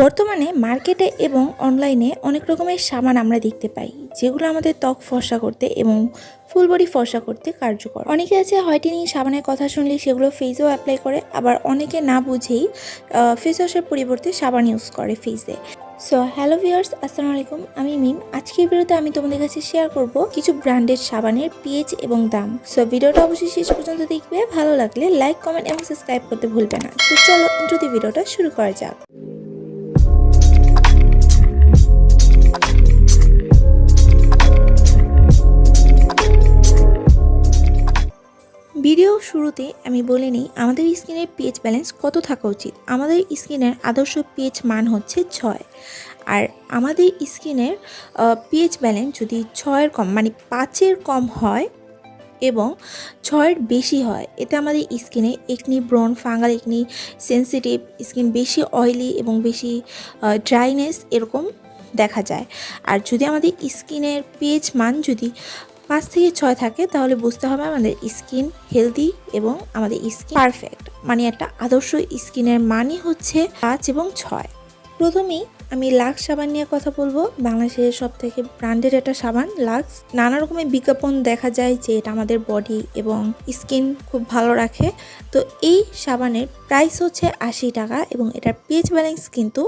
বর্তমানে মার্কেটে এবং অনলাইনে অনেক রকমের সাবান আমরা দেখতে পাই, যেগুলো আমাদের ত্বক ফর্সা করতে এবং ফুল বডি ফর্সা করতে কার্যকর। অনেকে আছে হোয়াইটেনিং সাবানের কথা শুনলে সেগুলো ফেসেও অ্যাপ্লাই করে, আবার অনেকে না বুঝেই ফেস ওয়াশের পরিবর্তে সাবান ইউজ করে ফেসে সো হ্যালো ভিউয়ার্স আসসালামু আলাইকুম, আমি মিম। আজকের ভিডিওতে আমি তোমাদের কাছে শেয়ার করব কিছু ব্র্যান্ডেড সাবানের পিএইচ এবং দাম। সো ভিডিওটা অবশ্যই শেষ পর্যন্ত দেখবে, ভালো লাগলে লাইক কমেন্ট এবং সাবস্ক্রাইব করতে ভুলবে না। তো চলো ইন্টু দি ভিডিওটা শুরু করা যাক। ভিডিও শুরুতে আমি বলে নিই, আমাদের স্কিনের পিএইচ ব্যালেন্স কত থাকা উচিত? আমাদের স্কিনের আদর্শ পিএইচ মান হচ্ছে ছয়। আর আমাদের স্কিনের পিএইচ ব্যালেন্স যদি ছয়ের কম মানে পাঁচের কম হয় এবং ছয়ের বেশি হয়, এতে আমাদের স্কিনে একনি ব্রন ফাঙ্গাল একনি সেন্সিটিভ স্কিন বেশি অয়েলি এবং বেশি ড্রাইনেস এরকম দেখা যায়। আর যদি আমাদের স্কিনের পিএইচ মান যদি পাঁচ থেকে ছয় থাকে, তাহলে বুঝতে হবে আমাদের স্কিন হেলদি এবং আমাদের স্কিন পারফেক্ট। মানে একটা আদর্শ স্কিনের মানই হচ্ছে পাঁচ এবং ছয়। প্রথমেই আমি লাক্স সাবান নিয়ে কথা বলব। বাংলাদেশের সব থেকে ব্র্যান্ডেড একটা সাবান, লাক্স। নানা রকমের বিজ্ঞাপন দেখা যায় যে এটা আমাদের বডি এবং স্কিন খুব ভালো রাখে। তো এই সাবানের প্রাইস হচ্ছে আশি টাকা এবং এটার পিএইচ ব্যালেন্স কিন্তু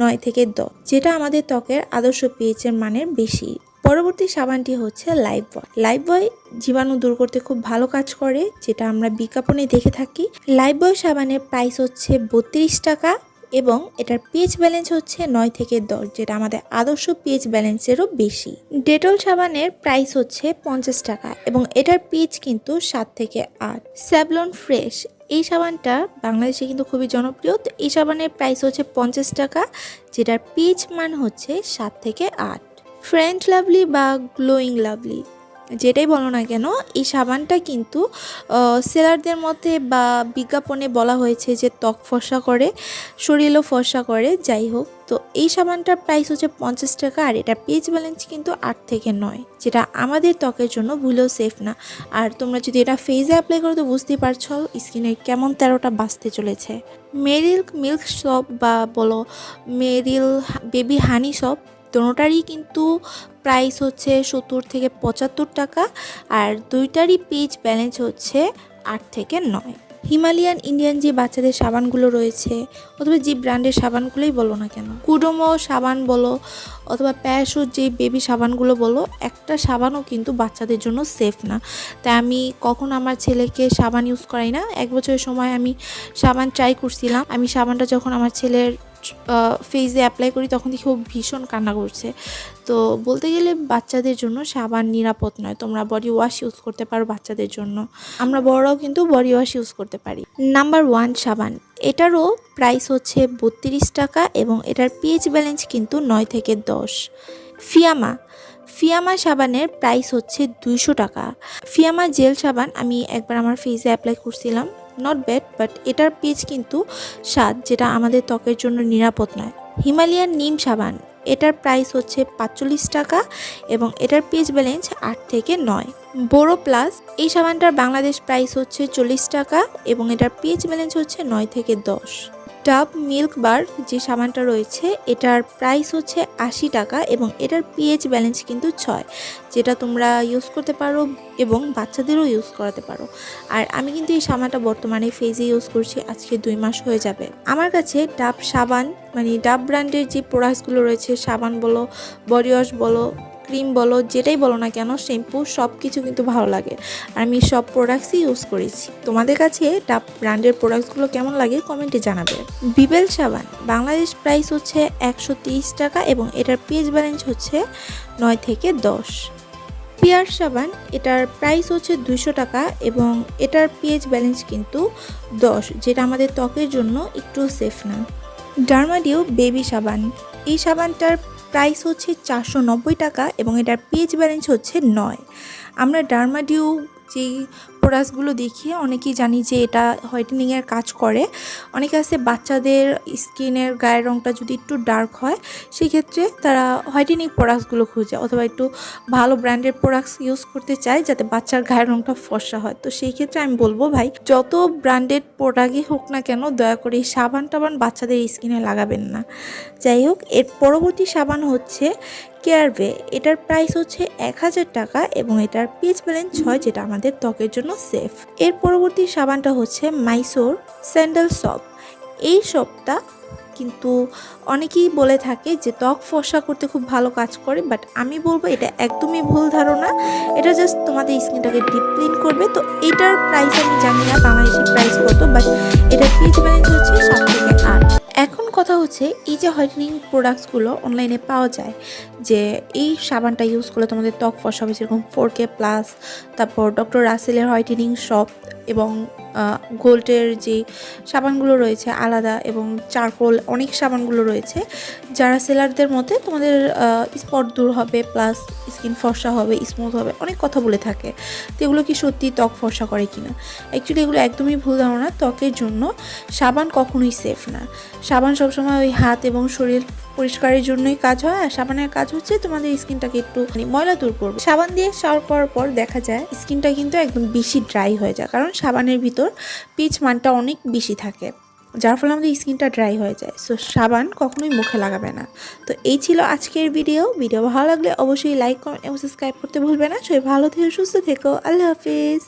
নয় থেকে দশ, যেটা আমাদের ত্বকের আদর্শ পিএইচের মানের বেশি। পরবর্তী সাবানটি হচ্ছে লাইফ বয়। লাইফ বয় জীবাণু দূর করতে খুব ভালো কাজ করে, যেটা আমরা বিজ্ঞাপনে দেখে থাকি। লাইফ বয় সাবানের প্রাইস হচ্ছে বত্রিশ টাকা এবং এটার পিএইচ ব্যালেন্স হচ্ছে নয় থেকে দশ, যেটা আমাদের আদর্শ পিএইচ ব্যালেন্সেরও বেশি। ডেটল সাবানের প্রাইস হচ্ছে পঞ্চাশ টাকা এবং এটার পিএইচ কিন্তু সাত থেকে আট। স্যাভলন ফ্রেশ এই সাবানটা বাংলাদেশে কিন্তু খুবই জনপ্রিয়। তো এই সাবানের প্রাইস হচ্ছে পঞ্চাশ টাকা, যেটার পিএইচ মান হচ্ছে সাত থেকে আট। ফ্রেন্ড লাভলি বা গ্লোয়িং লাভলি, যেটাই বলো না কেন, এই সাবানটা কিন্তু সেলারদের মধ্যে বা বিজ্ঞাপনে বলা হয়েছে যে ত্বক ফর্সা করে, শরীরও ফর্সা করে, যাই হোক। তো এই সাবানটার প্রাইস হচ্ছে পঞ্চাশ টাকা আর এটা পেজ ব্যালেন্স কিন্তু আট থেকে নয়, যেটা আমাদের ত্বকের জন্য ভুলেও সেফ না। আর তোমরা যদি এটা ফেসে অ্যাপ্লাই করো তো বুঝতেই পারছ স্কিনে কেমন তেরোটা বাঁচতে চলেছে। মেরিল মিল্ক শপ বা বলো মেরিল বেবি হানি শপ দোনোটারই কিন্তু প্রাইস হচ্ছে সত্তর থেকে পঁচাত্তর টাকা আর দুইটারই পেজ ব্যালেন্স হচ্ছে আট থেকে নয়। হিমালয়ান ইন্ডিয়ান যে বাচ্চাদের সাবানগুলো রয়েছে অথবা যে ব্র্যান্ডের সাবানগুলোই বলো না কেন, কুডোমো সাবান বলো অথবা প্যাশোর যে বেবি সাবানগুলো বলো, একটা সাবানও কিন্তু বাচ্চাদের জন্য সেফ না। তাই আমি কখন আমার ছেলেকে সাবান ইউজ করাই না। এক বছরের সময় আমি সাবান ট্রাই করছিলাম। আমি সাবানটা যখন আমার ছেলের ফেসে অ্যাপ্লাই করি, তখন দেখি ও ভীষণ কান্না করছে। তো বলতে গেলে বাচ্চাদের জন্য সাবান নিরাপদ নয়। তোমরা বডি ওয়াশ ইউজ করতে পারো বাচ্চাদের জন্য। আমরা বড়রাও কিন্তু বডি ওয়াশ ইউজ করতে পারি। নাম্বার ওয়ান সাবান। এটারও প্রাইস হচ্ছে বত্রিশ টাকা এবং এটার পিএইচ ব্যালেন্স কিন্তু নয় থেকে দশ। ফিয়ামা। ফিয়ামা সাবানের প্রাইস হচ্ছে দুইশো টাকা। ফিয়ামা জেল সাবান আমি একবার আমার ফেসে অ্যাপ্লাই করছিলাম। নট ব্যাড বাট এটার পিচ কিন্তু স্বাদ, যেটা আমাদের ত্বকের জন্য নিরাপদ নয়। হিমালয়ান নিম সাবান, এটার প্রাইস হচ্ছে পাঁচচল্লিশ টাকা এবং এটার পেজ ব্যালেন্স আট থেকে নয়। বোরো প্লাস এই সাবানটার বাংলাদেশ প্রাইস হচ্ছে চল্লিশ টাকা এবং এটার পিচ ব্যালেন্স হচ্ছে নয় থেকে দশ। ডাব মিল্ক বার যে সাবানটা রয়েছে, এটার প্রাইস হচ্ছে আশি টাকা এবং এটার পিএইচ ব্যালেন্স কিন্তু ছয়, যেটা তোমরা ইউজ করতে পারো এবং বাচ্চাদেরও ইউজ করাতে পারো। আর আমি কিন্তু এই সাবানটা বর্তমানে ফেজে ইউজ করছি, আজকে দুই মাস হয়ে যাবে। আমার কাছে ডাব সাবান মানে ডাব ব্র্যান্ডের যে প্রোডাক্টসগুলো রয়েছে, সাবান বলো, বডি ওয়াশ বলো ক্রিম বলো, যেটাই বলো না কেন, শ্যাম্পু সব কিছু কিন্তু ভালো লাগে। আর আমি সব প্রোডাক্টসই ইউজ করেছি। তোমাদের কাছে ডাব ব্র্যান্ডের প্রোডাক্টসগুলো কেমন লাগে কমেন্টে জানাবে। বিবেল সাবান, বাংলাদেশ প্রাইস হচ্ছে একশো টাকা এবং এটার পেজ ব্যালেন্স হচ্ছে নয় থেকে দশ। পিয়ার সাবান, এটার প্রাইস হচ্ছে দুশো টাকা এবং এটার পিএইচ ব্যালেন্স কিন্তু দশ, যেটা আমাদের ত্বকের জন্য একটু সেফ না। ডার্মাডিও বেবি সাবান, এই সাবানটার প্রাইস হচ্ছে চারশো নব্বই টাকা এবং এটার পেজ ব্যালেন্স হচ্ছে নয়। আমরা ডার্মাডিউ যেই প্রোডাক্টসগুলো দেখিয়ে অনেকেই জানি যে এটা হোয়াইটেনিংয়ের কাজ করে। অনেকে আছে বাচ্চাদের স্কিনের গায়ের রঙটা যদি একটু ডার্ক হয়, সেক্ষেত্রে তারা হোয়াইটেনিং প্রোডাক্টসগুলো খুঁজে অথবা একটু ভালো ব্র্যান্ডের প্রোডাক্টস ইউজ করতে চায় যাতে বাচ্চার গায়ের রঙটা ফর্সা হয়। তো সেই ক্ষেত্রে আমি বলব ভাই, যত ব্র্যান্ডেড প্রোডাক্টই হোক না কেন, দয়া করে সাবান টাবান বাচ্চাদের স্কিনে লাগাবেন না। যাই হোক, এর পরবর্তী সাবান হচ্ছে কেয়ারবে এটার প্রাইস হচ্ছে এক হাজার টাকা এবং এটার পিএইচ ব্যালেন্স ছয় যেটা আমাদের ত্বকের জন্য সেফ এর পরবর্তী সাবানটা হচ্ছে মাইসোর স্যান্ডেল সপ এই সবটা কিন্তু অনেকেই বলে থাকে যে ত্বক ফর্সা করতে খুব ভালো কাজ করে বাট আমি বলব এটা একদমই ভুল ধারণা। এটা জাস্ট তোমাদের স্কিনটাকে ডিপ ক্লিন করবে। তো এটার প্রাইস আমি জানি না, বাংলাদেশি প্রাইস কত বাট এটার পিএইচ ব্যালেন্স হচ্ছে সাত থেকে আট। এখন কথা হচ্ছে, এই যে হোয়াইটেনিং প্রোডাক্টসগুলো অনলাইনে পাওয়া যায়, যে এই সাবানটা ইউজ করলে তোমাদের ত্বক ফর্সা হবে, যেরকম ফোর কে প্লাস তারপর ডক্টর রাসেলের হোয়াইটেনিং শপ এবং গোল্ডের যে সাবানগুলো রয়েছে আলাদা এবং চারকোল অনেক সাবানগুলো রয়েছে, যারা সেলারদের মধ্যে তোমাদের স্পট দূর হবে প্লাস স্কিন ফর্সা হবে স্মুথ হবে, অনেক কথা বলে থাকে, তো এগুলো কি সত্যি ত্বক ফর্সা করে কিনা? অ্যাকচুয়ালি এগুলো একদমই ভুল ধারণা, ত্বকের জন্য সাবান কখনোই সেফ না। সাবান সবসময় ওই হাত এবং শরীর পরিষ্কারের জন্যই কাজ হয়। আর সাবানের কাজ হচ্ছে তোমাদের স্কিনটাকে একটু মানে ময়লা দূর করবে। সাবান দিয়ে শাওয়ার করার পর দেখা যায় স্কিনটা কিন্তু একদম বেশি ড্রাই হয়ে যায়। কারণ সাবানের ভিতর পিচ মানটা অনেক বেশি থাকে, যার ফলে আমাদের স্কিনটা ড্রাই হয়ে যায়। সো সাবান কখনোই মুখে লাগাবে না। তো এই ছিল আজকের ভিডিও ভিডিও ভালো লাগলে অবশ্যই লাইক কমেন্ট এবং সাবস্ক্রাইব করতে ভুলবে না। সবাই ভালো থেকো, সুস্থ থেকো। আল্লাহ হাফিজ।